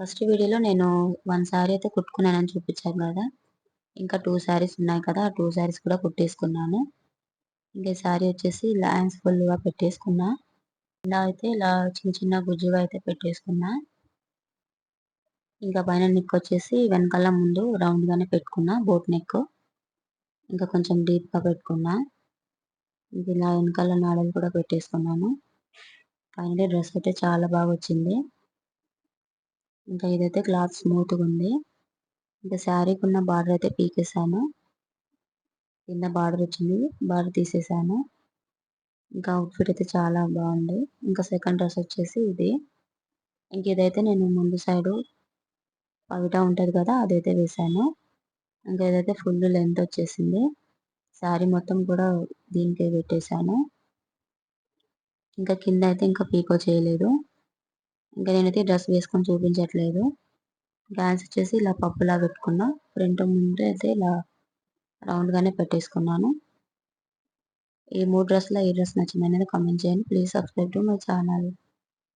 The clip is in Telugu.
ఫస్ట్ వీడియోలో నేను వన్ శారీ అయితే కుట్టుకున్నానని చూపించాను కదా. ఇంకా టూ శారీస్ ఉన్నాయి కదా ఆ టూ శారీస్ కూడా కుట్టేసుకున్నాను. ఇంకా శారీ వచ్చేసి ఇలా ఫుల్గా పెట్టేసుకున్నా. ఇలా అయితే ఇలా చిన్న చిన్న గుజ్జుగా అయితే పెట్టేసుకున్నా. ఇంకా పైన నెక్ వచ్చేసి వెనకాల ముందు రౌండ్గానే పెట్టుకున్నా బోట్ నెక్ ఇంకా కొంచెం డీప్గా పెట్టుకున్నా. ఇలా వెనకాల నాడలు కూడా పెట్టేసుకున్నాను. ఫైనలీ డ్రెస్ అయితే చాలా బాగా వచ్చింది. ఇంకా ఇదైతే క్లాత్ స్మూత్గా ఉంది ఇంకా శారీకి ఉన్న బార్డర్ అయితే పీకేసాను. కింద బార్డర్ వచ్చింది. బార్డర్ తీసేసాను. ఇంకా అవుట్ఫిట్ అయితే చాలా బాగుంది. ఇంకా సెకండ్ డ్రెస్ వచ్చేసి ఇది. ఇంక ఇదైతే నేను ముందు సైడు పవిట ఉంటుంది కదా అదైతే వేసాను. ఇంకా ఇదైతే ఫుల్ లెంత్ వచ్చేసింది. శారీ మొత్తం కూడా దీనికే పెట్టేశాను ఇంకా కింద అయితే ఇంకా పీకో చేయలేదు. ఇంకా నేనైతే డ్రెస్ వేసుకొని చూపించట్లేదు. డ్యాన్స్ వచ్చేసి ఇలా పప్పులా పెట్టుకున్నా. ఫ్రంట్ ముందు అయితే ఇలా రౌండ్గానే పెట్టేసుకున్నాను. ఈ మూడు డ్రెస్సులో ఏ డ్రెస్ నచ్చింది అనేది కామెంట్ చేయండి. Please subscribe to my channel